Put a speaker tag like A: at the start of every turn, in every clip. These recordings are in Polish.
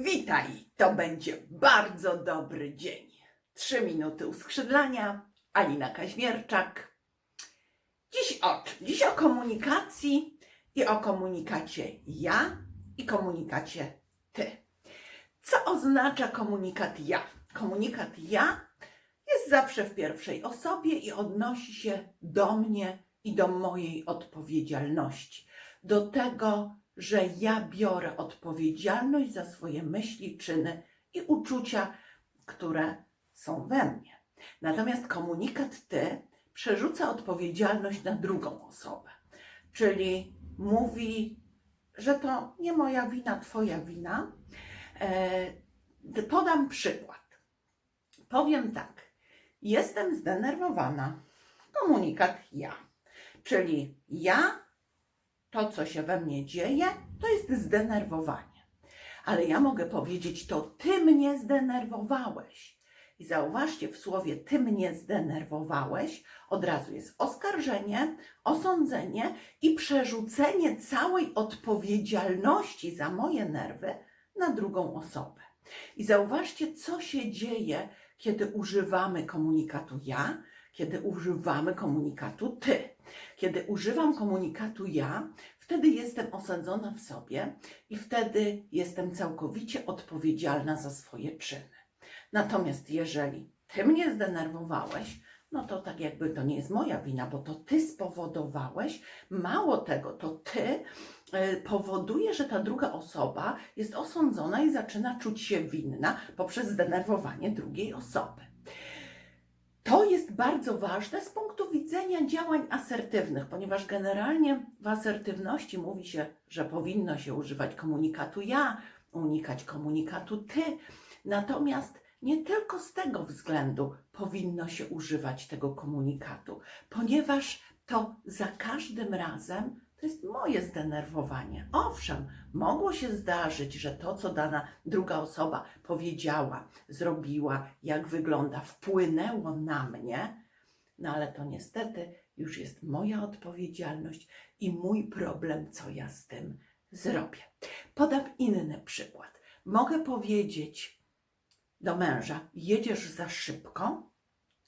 A: Witaj, to będzie bardzo dobry dzień. Trzy minuty uskrzydlania, Alina Kaźmierczak. Dziś o? Dziś o komunikacji i o komunikacie ja i komunikacie ty. Co oznacza komunikat ja? Komunikat ja jest zawsze w pierwszej osobie i odnosi się do mnie i do mojej odpowiedzialności. Do tego, że ja biorę odpowiedzialność za swoje myśli, czyny i uczucia, które są we mnie. Natomiast komunikat ty przerzuca odpowiedzialność na drugą osobę, czyli mówi, że to nie moja wina, twoja wina. E, podam przykład. Powiem tak. Jestem zdenerwowana. Komunikat ja. Czyli ja to, co się we mnie dzieje, to jest zdenerwowanie. Ale ja mogę powiedzieć, to ty mnie zdenerwowałeś. I zauważcie, w słowie ty mnie zdenerwowałeś od razu jest oskarżenie, osądzenie i przerzucenie całej odpowiedzialności za moje nerwy na drugą osobę. I zauważcie, co się dzieje, kiedy używamy komunikatu ja, kiedy używamy komunikatu ty. Kiedy używam komunikatu ja, wtedy jestem osadzona w sobie i wtedy jestem całkowicie odpowiedzialna za swoje czyny. Natomiast jeżeli ty mnie zdenerwowałeś, no to tak jakby to nie jest moja wina, bo to ty spowodowałeś. Mało tego, to ty e, powoduje, że ta druga osoba jest osądzona i zaczyna czuć się winna poprzez zdenerwowanie drugiej osoby. Jest bardzo ważne z punktu widzenia działań asertywnych, ponieważ generalnie w asertywności mówi się, że powinno się używać komunikatu ja, unikać komunikatu ty. Natomiast nie tylko z tego względu powinno się używać tego komunikatu, ponieważ to za każdym razem to jest moje zdenerwowanie. Owszem, mogło się zdarzyć, że to, co dana druga osoba powiedziała, zrobiła, jak wygląda, wpłynęło na mnie, no ale to niestety już jest moja odpowiedzialność i mój problem, co ja z tym zrobię. Podam inny przykład. Mogę powiedzieć do męża: jedziesz za szybko,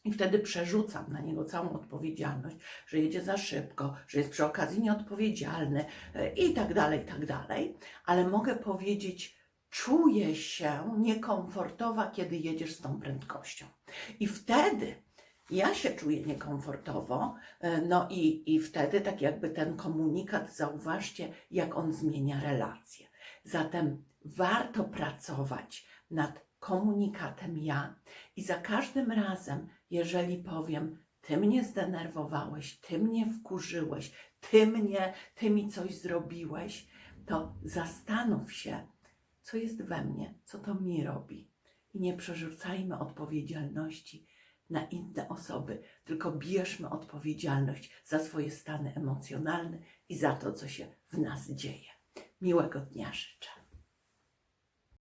A: i wtedy przerzucam na niego całą odpowiedzialność, że jedzie za szybko, że jest przy okazji nieodpowiedzialny e, i tak dalej, i tak dalej. Ale mogę powiedzieć, czuję się niekomfortowa, kiedy jedziesz z tą prędkością. I wtedy ja się czuję niekomfortowo, e, no i, i wtedy tak jakby ten komunikat, zauważcie, jak on zmienia relacje. Zatem warto pracować nad komunikatem ja i za każdym razem, jeżeli powiem, ty mnie zdenerwowałeś, ty mnie wkurzyłeś, ty mnie, ty mi coś zrobiłeś, to zastanów się, co jest we mnie, co to mi robi. I nie przerzucajmy odpowiedzialności na inne osoby, tylko bierzmy odpowiedzialność za swoje stany emocjonalne i za to, co się w nas dzieje. Miłego dnia życzę.